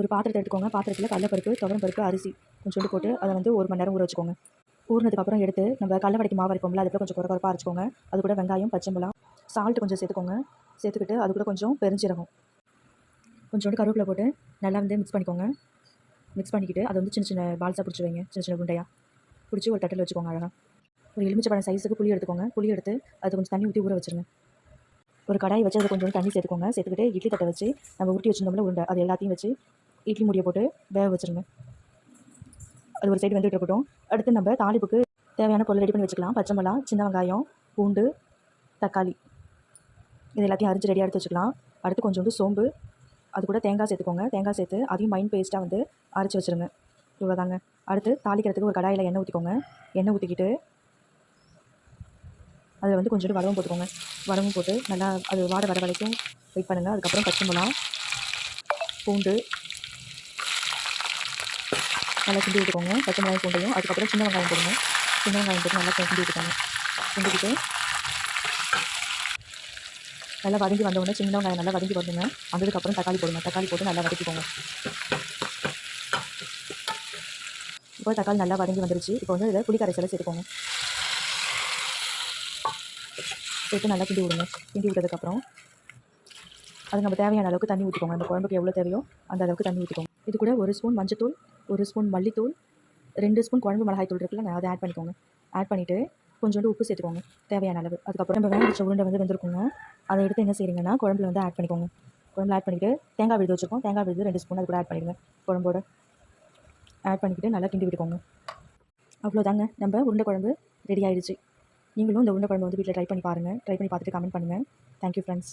ஒரு பாத்திரத்தை எடுத்துக்கோங்க. பாத்திரத்தில் கடலப்பருப்பு துவரம் பருப்பு அரிசி கொஞ்சோண்டு போட்டு அதை வந்து ஒரு மணி நேரம் ஊற வச்சுக்கோங்க. ஊறினதுக்கப்புறம் எடுத்து நம்ம கடலவடைக்கு மாவு அரைப்போம்ல அதுக்கு கொஞ்சம் குறை குறைப்பாக அரைச்சிக்கோங்க. அது கூட வெங்காயம் பச்சை மிளகா சால்ட் கொஞ்சம் சேர்த்துக்கோங்க. சேர்த்துக்கிட்டு அது கூட கொஞ்சம் பெருஞ்சீரகம். கொஞ்சோண்டு கருவேப்பிலை போட்டு நல்லா வந்து மிக்ஸ் பண்ணிக்கோங்க. மிக்ஸ் பண்ணிக்கிட்டு அதை வந்து சின்ன சின்ன பால்ஸாக பிடிச்சி வைங்க. சின்ன சின்ன குண்டையாக பிடிச்சி ஒரு தட்டில் வச்சுக்கோங்க அழகாக ஒரு எலுமிச்சை சைஸுக்கு புளி எடுத்துக்கோங்க. புளி எடுத்து அது கொஞ்சம் தண்ணி ஊற்றி ஊற வச்சுருங்க. ஒரு கடாய் வச்சு அதை கொஞ்சம் தண்ணி சேர்த்துக்கோங்க. சேர்த்துக்கிட்டு இட்லி தட்டை வச்சு நம்ம உருட்டி வச்சிருந்தோம்ல உருண்டை அது எல்லாத்தையும் வச்சு இட்லி மூடியை போட்டு வேக வச்சிருங்க. அது ஒரு சைடு வந்துட்டு இருக்கட்டும். அடுத்து நம்ம தாளிப்புக்கு தேவையான பொருள் ரெடி பண்ணி வச்சுக்கலாம். பச்சை மிளகா சின்ன வெங்காயம் பூண்டு தக்காளி. இது எல்லாத்தையும் அரிஞ்சு ரெடியாக எடுத்து வச்சுக்கலாம். அடுத்து கொஞ்சோண்டு சோம்பு. அது கூட தேங்காய் சேர்த்துக்கோங்க. தேங்காய் சேர்த்து அதையும் மைண்ட் பேஸ்ட்டாக வந்து அரைச்சி வச்சுருங்க. இவ்வளோதாங்க அடுத்து தாளிக்கிறதுக்கு ஒரு கடாயில் எண்ணெய் ஊற்றிக்கோங்க எண்ணெய் ஊற்றிக்கிட்டு அதில் வந்து கொஞ்சோண்டு வடவும் போட்டுக்கோங்க. வடவும் போட்டு நல்லா அது வாட வர வரைக்கும் வெயிட் பண்ணுங்கள் அதுக்கப்புறம் பச்சை மிளகா பூண்டு நல்லா கிண்டி விட்டுக்கோங்க பச்சை மிளகாய் பூண்டையும் அதுக்கப்புறம் சின்ன வெங்காயம் போடுங்க சின்ன வெங்காயம் போட்டு நல்லா கிண்டி விட்டுக்கோங்க கிண்டிக்கிட்டு நல்லா வதங்கி வந்தவொடனே சின்ன வெங்காயம் நல்லா வதங்கி வந்துங்க வந்ததுக்கப்புறம் தக்காளி போடுங்க தக்காளி போட்டு நல்லா வதக்கிக்கோங்க. இப்போ தக்காளி நல்லா வதங்கி வந்துருச்சு. இப்போ வந்து இதில் புளி கரைசலை சேர்த்துக்கோங்க. சேர்த்து நல்லா கிண்டி விடுங்க. கிண்டி விட்டதுக்கப்புறம் அது நம்ம தேவையான அளவுக்கு தண்ணி ஊற்றிக்கோங்க அந்த குழம்புக்கு எவ்வளோ தேவையோ அந்த அளவுக்கு தண்ணி ஊற்றிக்கோங்க இது கூட ஒரு ஸ்பூன் மஞ்சத்தூள் ஒரு ஸ்பூன் மல்லித்தூள் ரெண்டு ஸ்பூன் குழம்பு மிளகாய் தூள் இருக்குல்ல அதை ஆட் பண்ணிக்கோங்க. ஆட் பண்ணிவிட்டு கொஞ்சோண்டு உப்பு சேர்த்துக்கோங்க தேவையான அளவு. அதுக்கப்புறம் நம்ம வேக வச்ச உருண்டை வந்து வெந்திருக்குங்க. அதை எடுத்து என்ன செய்கிறீங்கன்னா குழம்புல வந்து ஆட் பண்ணிக்கோங்க. குழம்புல ஆட் பண்ணிவிட்டு தேங்காய் விழுது வச்சுருக்கோம். தேங்காய் விழுது ரெண்டு ஸ்பூன் அது கூட ஆட் பண்ணிடுங்க. குழம்போட ஆட் பண்ணிக்கிட்டு நல்லா கிண்டி விட்டுக்கோங்க. அவ்வளோதாங்க. நம்ம உருண்டை குழம்பு ரெடி ஆயிடுச்சு. நீங்களும் இந்த உருண்டை குழம்பு வந்து வீட்டில் ட்ரை பண்ணி பாருங்கள் ட்ரை பண்ணி பார்த்துட்டு கமெண்ட் பண்ணுங்கள் தேங்க்யூ ஃப்ரெண்ட்ஸ்